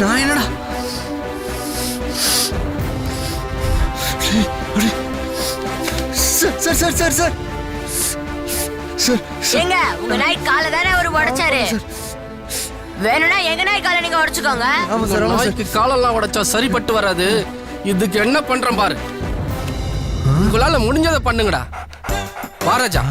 நான் என்னடா. Sir sir sir sir sir. ஏங்க உங்க நாய் காலை தானே அவர் உடைச்சாரு? வேணும்னா எங்க நாய் காலை நீங்க உடைச்சுக்கோங்க. சார் சார் நாய்க்கு காலெல்லாம் உடைச்சா சரிப்பட்டு வராது. இதுக்கு என்ன பண்றேன் பாரு. உங்களால முடிஞ்சதை பண்ணுங்கடா. வாராஜா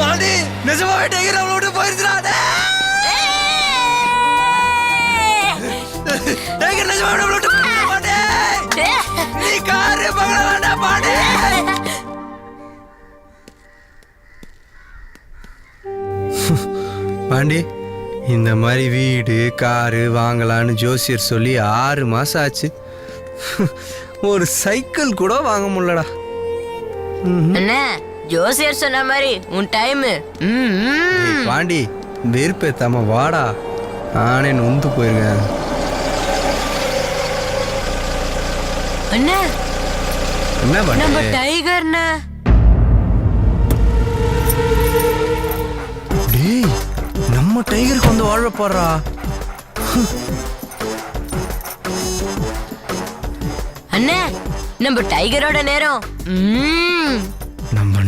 வாடி நிஜமாவே டைகர் அவளை விட்டு போயிருச்சுடா. டைகர் நிஜமாவே அவளை விட்டு போயிருச்சுடா, பாண்டி நீ காரு பங்களா வேண்டாம் பாண்டி பாண்டி இந்த மாதிரி வீடு காரு வாங்கலான்னு ஜோசியர் சொல்லி ஆறு மாசம் ஆச்சு. ஒரு சைக்கிள் கூட வாங்க முடியலடா. என்ன ஜோசியர் சொன்ன மாதிரி உன் டைம் பாண்டி வெறுப்பேத்தாம வாடா. நானே நொந்து போயிருக்கேன். என்ன? என்ன நம்ம டைகர்னா டேய் நம்ம டைகருக்கு வந்து வாழ போறா அண்ணே நம்ம டைகரோட நேரம்.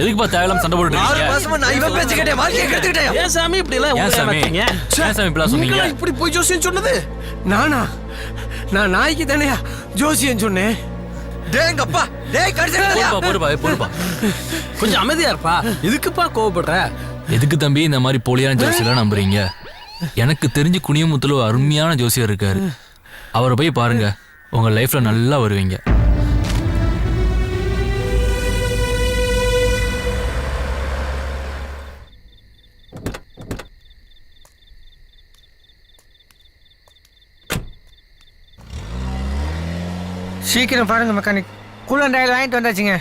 எதுக்குப்பா தேவையில்லாம சண்டை ஏன் சாமி இப்படி எல்லாம் ஏன் சாமி? ஏன் சாமி இப்படிலாம் சொன்னீங்க? நீங்களா இப்படி போய் ஜோசியம் சொன்னது? நானா? நான் நாய்க்கு தானேயா ஜோசியன் சொன்னேன்? டேங்கப்பா டேய் பொறுப்பா பொறுப்பா ஏய், பொறுப்பா கொஞ்சம் அமைதியா இருப்பா. இதுக்குப்பா கோவப்படுற? எதுக்கு தம்பி இந்த மாதிரி போலியான ஜோசியெல்லாம் நம்புறீங்க? எனக்கு தெரிஞ்சு குனியமுத்துல ஒரு அருமையான ஜோசியர் இருக்காரு. அவரை போய் பாருங்க. உங்க லைஃப்ல நல்லா வருவீங்க. சீக்கிரம் பாருங்க மெக்கானிக் கூலன் டயல் வாங்கிட்டு வந்தாச்சுங்க.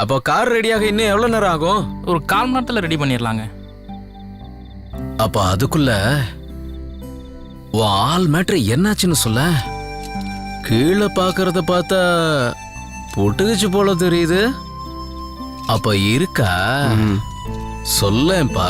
அப்போ கார் ரெடியாக இன்னும் எவ்வளவு நேரம் ஆகும்? ஒரு கால் மணி நேரத்தில் ரெடி பண்ணிடலாங்க. அப்ப அதுக்குள்ள உன் ஆள் மேட்ரு என்னாச்சுன்னு சொல்ல? கீழே பாக்குறத பார்த்தா புட்டுக்குச்சு போல தெரியுது. அப்ப இருக்கா சொல்லேன்ப்பா.